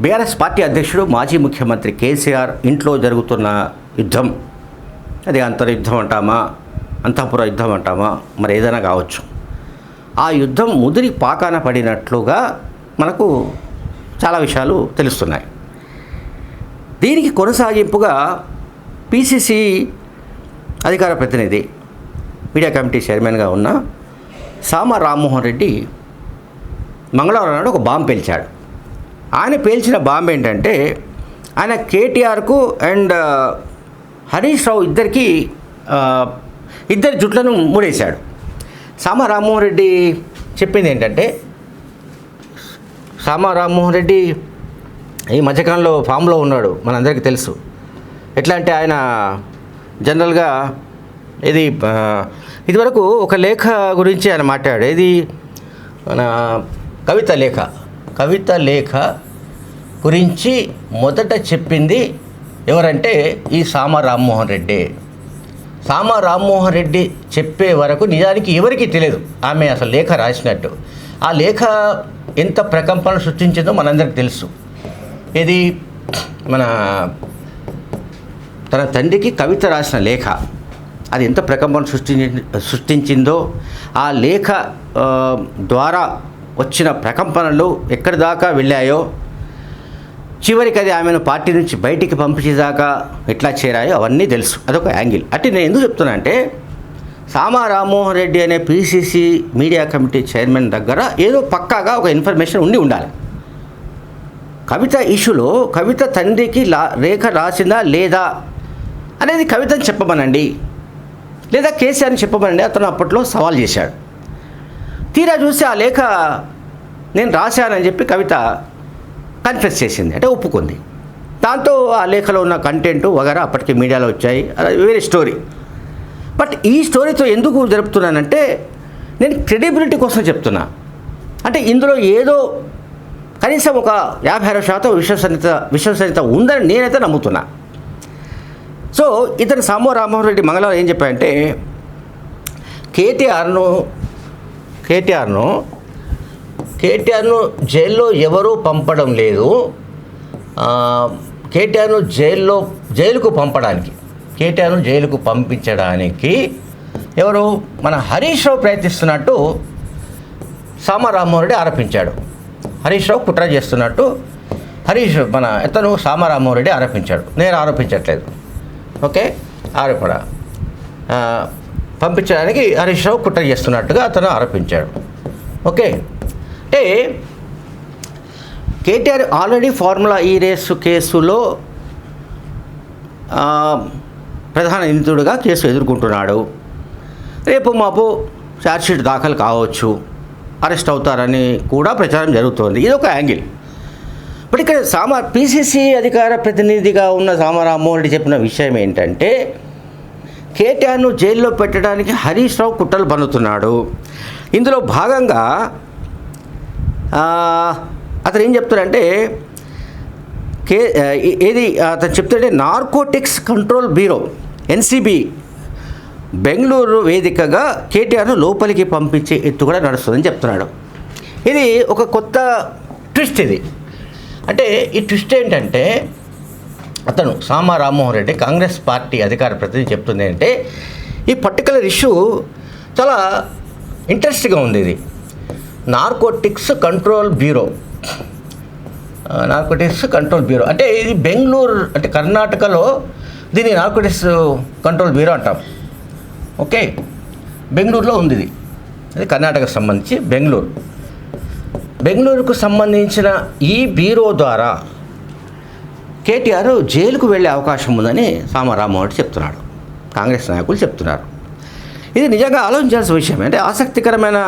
BRS party అధ్యక్షుడు మాజీ ముఖ్యమంత్రి కేసీఆర్ ఇంట్లో జరుగుతున్న యుద్ధం. అది అంతర్యుద్ధం అంటామా? అంతఃపుర యుద్ధం అంటామా? మరి ఏదైనా కావచ్చు. ఆ యుద్ధం ముదిరి పాకాన పడినట్లుగా మనకు చాలా విషయాలు తెలుస్తున్నాయి. దీనికి కొనసాగింపుగా పిసిసి అధికార ప్రతినిధి మీడియా కమిటీ చైర్మన్గా ఉన్న సామ రామ్మోహన్ రెడ్డి మంగళవారం నాడు ఒక బాంబు పేల్చాడు. ఆయన పేల్చిన బాంబు ఏంటంటే ఆయన కేటీఆర్కు అండ్ హరీష్ రావు ఇద్దరికి ఇద్దరు ఇద్దరి జుట్లను మూడేశాడు. సామ రామ్మోహన్ రెడ్డి చెప్పింది ఏంటంటే సామ రామ్మోహన్ రెడ్డి ఈ మధ్యకాలంలో ఫామ్లో ఉన్నాడు మనందరికీ తెలుసు. ఎట్లా అంటే ఆయన జనరల్గా ఇది ఇదివరకు ఒక లేఖ గురించి ఆయన మాట్లాడాడు. ఇది మన కవిత లేఖ. కవిత లేఖ గురించి మొదట చెప్పింది ఎవరంటే ఈ సామ రామ్మోహన్ రెడ్డి. సామ రామ్మోహన్ రెడ్డి చెప్పే వరకు నిజానికి ఎవరికీ తెలియదు ఆమె అసలు లేఖ రాసినట్టు. ఆ లేఖ ఎంత ప్రకంపన సృష్టించిందో మనందరికి తెలుసు. ఇది మన తన తండ్రికి కవిత రాసిన లేఖ. అది ఎంత ప్రకంపన సృష్టించి సృష్టించిందో ఆ లేఖ ద్వారా వచ్చిన ప్రకంపనలు ఎక్కడి దాకా వెళ్ళాయో చివరికి అది ఆమెను పార్టీ నుంచి బయటికి పంపించేదాకా ఎట్లా చేరాయో అవన్నీ తెలుసు. అదొక యాంగిల్. అంటే నేను ఎందుకు చెప్తున్నా అంటే సామా రామ్మోహన్ రెడ్డి అనే పిసిసి మీడియా కమిటీ చైర్మన్ దగ్గర ఏదో పక్కాగా ఒక ఇన్ఫర్మేషన్ ఉండి ఉండాలి. కవిత ఇష్యూలో కవిత తండ్రికి లా రేఖ రాసిందా లేదా అనేది కవితను చెప్పమనండి. లేదా కేసీఆర్ని చెప్పమనండి. అతను అప్పట్లో సవాల్ చేశాడు. తీరా చూసి ఆ లేఖ నేను రాశానని చెప్పి కవిత కన్ఫెస్ చేసింది అంటే ఒప్పుకుంది. దాంతో ఆ లేఖలో ఉన్న కంటెంట్ వగరా అప్పటికి మీడియాలో వచ్చాయి. వేరే స్టోరీ బట్ ఈ స్టోరీతో ఎందుకు జరుపుతున్నానంటే నేను క్రెడిబిలిటీ కోసం చెప్తున్నా. అంటే ఇందులో ఏదో కనీసం ఒక యాభై అరవై శాతం విశ్వసనీయత విశ్వసనీయత ఉందని నేనైతే నమ్ముతున్నా. సో ఇతను సామో రామ్మోహన్ రెడ్డి మంగళవారం ఏం చెప్పాయంటే కేటీఆర్ను కేటీఆర్ను కేటీఆర్ను జైల్లో ఎవరూ పంపడం లేదు. కేటీఆర్ను జైల్లో జైలుకు పంపడానికి కేటీఆర్ను జైలుకు పంపించడానికి ఎవరు? మన హరీష్ రావు ప్రయత్నిస్తున్నట్టు సామ రెడ్డి ఆరోపించాడు. హరీష్ రావు కుట్ర చేస్తున్నట్టు హరీష్ మన ఇతను సామ రెడ్డి ఆరోపించాడు. నేను ఆరోపించట్లేదు. ఓకే? ఆరోపణ. పంపించడానికి హరీష్ రావు కుట్ర చేస్తున్నట్టుగా అతను ఆరోపించాడు. ఓకే? అంటే కేటీఆర్ ఆల్రెడీ ఫార్ములా ఈ రేసు కేసులో ప్రధాన నిందితుడిగా కేసు ఎదుర్కొంటున్నాడు. రేపు మాపు ఛార్జ్షీట్ దాఖలు కావచ్చు. అరెస్ట్ అవుతారని కూడా ప్రచారం జరుగుతోంది. ఇది ఒక యాంగిల్. బట్ ఇక్కడ సామా పిసిసి అధికార ప్రతినిధిగా ఉన్న సామారామ్మోహన్ రెడ్డి చెప్పిన విషయం ఏంటంటే కేటీఆర్ను జైల్లో పెట్టడానికి హరీష్ రావు కుట్రలు పన్నుతున్నాడు. ఇందులో భాగంగా అతను ఏం చెప్తాడంటే కే ఏది అతను చెప్తుంటే narcotics control bureau NCB Bengaluru వేదికగా కేటీఆర్ను లోపలికి పంపించే ఎత్తు కూడా నడుస్తుందని చెప్తున్నాడు. ఇది ఒక కొత్త ట్విస్ట్ ఇది. అంటే ఈ ట్విస్ట్ ఏంటంటే అతను సామా రామ్మోహన్ రెడ్డి కాంగ్రెస్ పార్టీ అధికార ప్రతినిధి చెప్తుంది అంటే ఈ పర్టికులర్ ఇష్యూ చాలా ఇంట్రెస్ట్గా ఉంది ఇది. Narcotics control bureau. Narcotics control bureau. అంటే ఇది బెంగళూరు అంటే కర్ణాటకలో దీన్ని నార్కోటిక్స్ కంట్రోల్ బ్యూరో అంటాం. ఓకే? బెంగళూరులో ఉంది ఇది. అది కర్ణాటకకు సంబంధించి బెంగళూరు. బెంగళూరుకు సంబంధించిన ఈ బ్యూరో ద్వారా కేటీఆర్ జైలుకు వెళ్ళే అవకాశం ఉందని సామ రామ్మోహన్ చెప్తున్నాడు. కాంగ్రెస్ నాయకులు చెప్తున్నారు. ఇది నిజంగా ఆలోచించాల్సిన విషయం. అంటే ఆసక్తికరమైన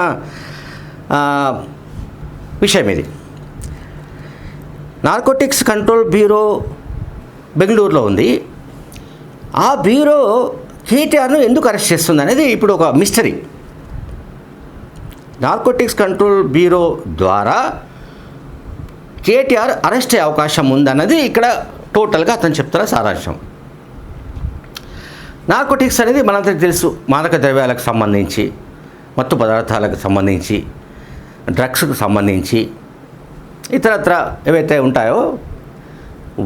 విషయం ఇది. నార్కోటిక్స్ కంట్రోల్ బ్యూరో బెంగళూరులో ఉంది. ఆ బ్యూరో కేటీఆర్ను ఎందుకు అరెస్ట్ చేస్తుంది అనేది ఇప్పుడు ఒక మిస్టరీ. నార్కోటిక్స్ కంట్రోల్ బ్యూరో ద్వారా కేటీఆర్ అరెస్ట్ అయ్యే అవకాశం ఉందన్నది ఇక్కడ టోటల్గా అతను చెప్తున్న సారాంశం. నార్కోటిక్స్ అనేది మనందరికి తెలుసు. మాదక ద్రవ్యాలకు సంబంధించి మత్తు పదార్థాలకు సంబంధించి డ్రగ్స్కు సంబంధించి ఇతరత్ర ఏవైతే ఉంటాయో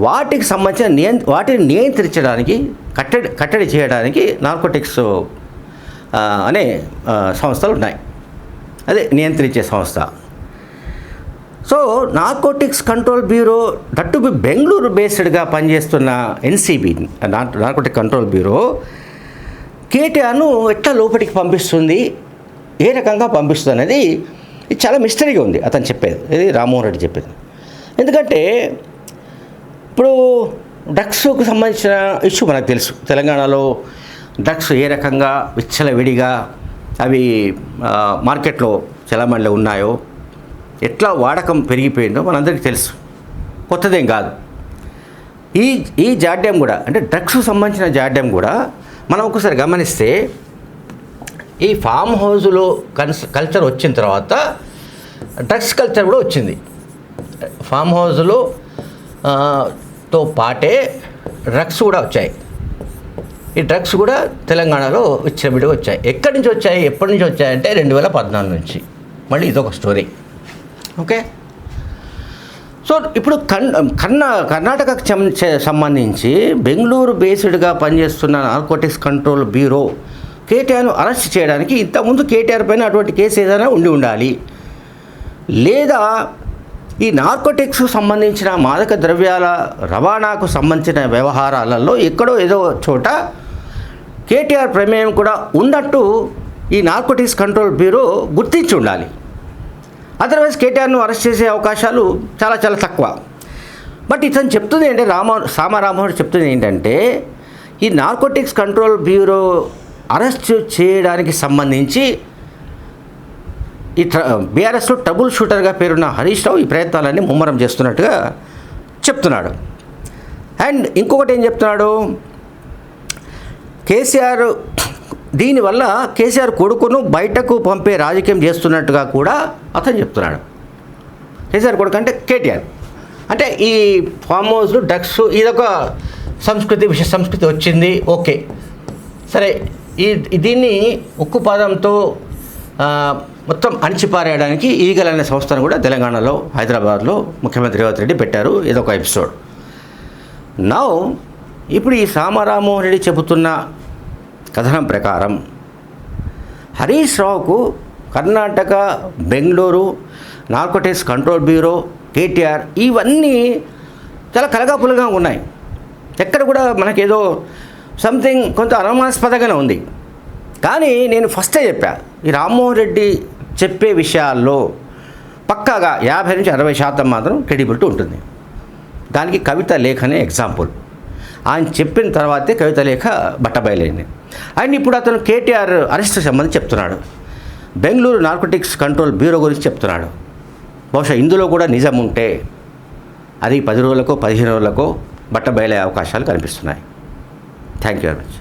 వాటికి సంబంధించిన నియ వాటిని నియంత్రించడానికి కట్టడి కట్టడి చేయడానికి నార్కోటిక్స్ అనే సంస్థలు ఉన్నాయి. అదే నియంత్రించే సంస్థ. So narcotics control bureau that be Bengaluru బేస్డ్గా పనిచేస్తున్న ఎన్సీబీ నార్కోటిక్ కంట్రోల్ బ్యూరో కేటీఆర్ను ఎట్లా లోపలికి పంపిస్తుంది ఏ రకంగా పంపిస్తుంది అనేది ఇది చాలా మిస్టరీగా ఉంది అతను చెప్పేది ఇది రామ్మోహన్ రెడ్డి చెప్పేది. ఎందుకంటే ఇప్పుడు డ్రగ్స్కు సంబంధించిన ఇష్యూ మనకు తెలుసు తెలంగాణలో డ్రగ్స్ ఏ రకంగా విచ్చలవిడిగా అవి మార్కెట్లో చలమణిలో ఉన్నాయో ఎట్లా వాడకం పెరిగిపోయిందో మనందరికీ తెలుసు. కొత్తదేం కాదు. ఈ ఈ జాడ్యం కూడా అంటే డ్రగ్స్కు సంబంధించిన జాడ్యం కూడా మనం ఒకసారి గమనిస్తే ఈ ఫామ్ హౌస్లో కన్స్ కల్చర్ వచ్చిన తర్వాత డ్రగ్స్ కల్చర్ కూడా వచ్చింది. ఫామ్ హౌస్లో తో పాటే డ్రగ్స్ కూడా వచ్చాయి. ఈ డ్రగ్స్ కూడా తెలంగాణలో విచ్చలవిడిగా వచ్చాయి. ఎక్కడి నుంచి వచ్చాయి ఎప్పటి నుంచి వచ్చాయంటే రెండు వేల పద్నాలుగు నుంచి. మళ్ళీ ఇదొక స్టోరీ. ఓకే? సో ఇప్పుడు కన్ కన్న కర్ణాటకకు సంబంధించి బెంగళూరు బేస్డ్గా పనిచేస్తున్న నార్కోటిక్స్ కంట్రోల్ బ్యూరో కేటీఆర్ను అరెస్ట్ చేయడానికి ఇంతకుముందు కేటీఆర్ పైన అటువంటి కేసు ఏదైనా ఉండి ఉండాలి. లేదా ఈ నార్కోటిక్స్ సంబంధించిన మాదక ద్రవ్యాల రవాణాకు సంబంధించిన వ్యవహారాలలో ఎక్కడో ఏదో చోట కేటీఆర్ ప్రమేయం కూడా ఉన్నట్టు ఈ నార్కోటిక్స్ కంట్రోల్ బ్యూరో గుర్తించి ఉండాలి. అదర్వైజ్ కేటీఆర్ను అరెస్ట్ చేసే అవకాశాలు చాలా చాలా తక్కువ. బట్ ఇతను చెప్తుంది ఏంటంటే రామ సామారామోహన్ చెప్తుంది ఏంటంటే ఈ నార్కోటిక్స్ కంట్రోల్ బ్యూరో అరెస్ట్ చేయడానికి సంబంధించి ఈ బీఆర్ఎస్లో ట్రబుల్ షూటర్గా పేరున్న హరీష్ రావు ఈ ప్రయత్నాలన్నీ ముమ్మరం చేస్తున్నట్టుగా చెప్తున్నాడు. అండ్ ఇంకొకటి ఏం చెప్తున్నాడు కేసీఆర్ దీనివల్ల కేసీఆర్ కొడుకును బయటకు పంపే రాజకీయం చేస్తున్నట్టుగా కూడా అతను చెప్తున్నాడు. కేసీఆర్ కొడుకు అంటే కేటీఆర్. అంటే ఈ ఫామ్ హౌస్లు డ్రగ్స్ ఇదొక సంస్కృతి విషయ సంస్కృతి వచ్చింది ఓకే. సరే ఈ దీన్ని ఉక్కు పాదంతో మొత్తం అణిచిపారేయడానికి ఈగల్ అనే సంస్థను కూడా తెలంగాణలో హైదరాబాద్లో ముఖ్యమంత్రి రేవంత్ రెడ్డి పెట్టారు. ఇదొక ఎపిసోడ్. నా ఇప్పుడు ఈ సామారామోహన్ రెడ్డి చెబుతున్న కథనం ప్రకారం. హరీష్ రావుకు Karnataka Bengaluru narcotics control bureau KTR ఇవన్నీ చాలా కలగాపులగా ఉన్నాయి. ఎక్కడ కూడా మనకేదో సంథింగ్ కొంత అనుమానాస్పదంగానే ఉంది. కానీ నేను ఫస్టే చెప్పా ఈ రామ్మోహన్ రెడ్డి చెప్పే విషయాల్లో పక్కాగా యాభై నుంచి అరవై శాతం మాత్రం క్రెడిబిలిటీ ఉంటుంది. దానికి కవిత లేఖనే ఎగ్జాంపుల్. ఆయన చెప్పిన తర్వాతే కవిత లేఖ బట్టబయలైంది. ఆయన ఇప్పుడు అతను కేటీఆర్ అరెస్ట్ సంబంధించి చెప్తున్నాడు. బెంగళూరు నార్కోటిక్స్ కంట్రోల్ బ్యూరో గురించి చెప్తున్నాడు. బహుశా ఇందులో కూడా నిజం ఉంటే అది పది రోజులకో పదిహేను రోజులకో బట్టబయలే అవకాశాలు కనిపిస్తున్నాయి. Thank you very much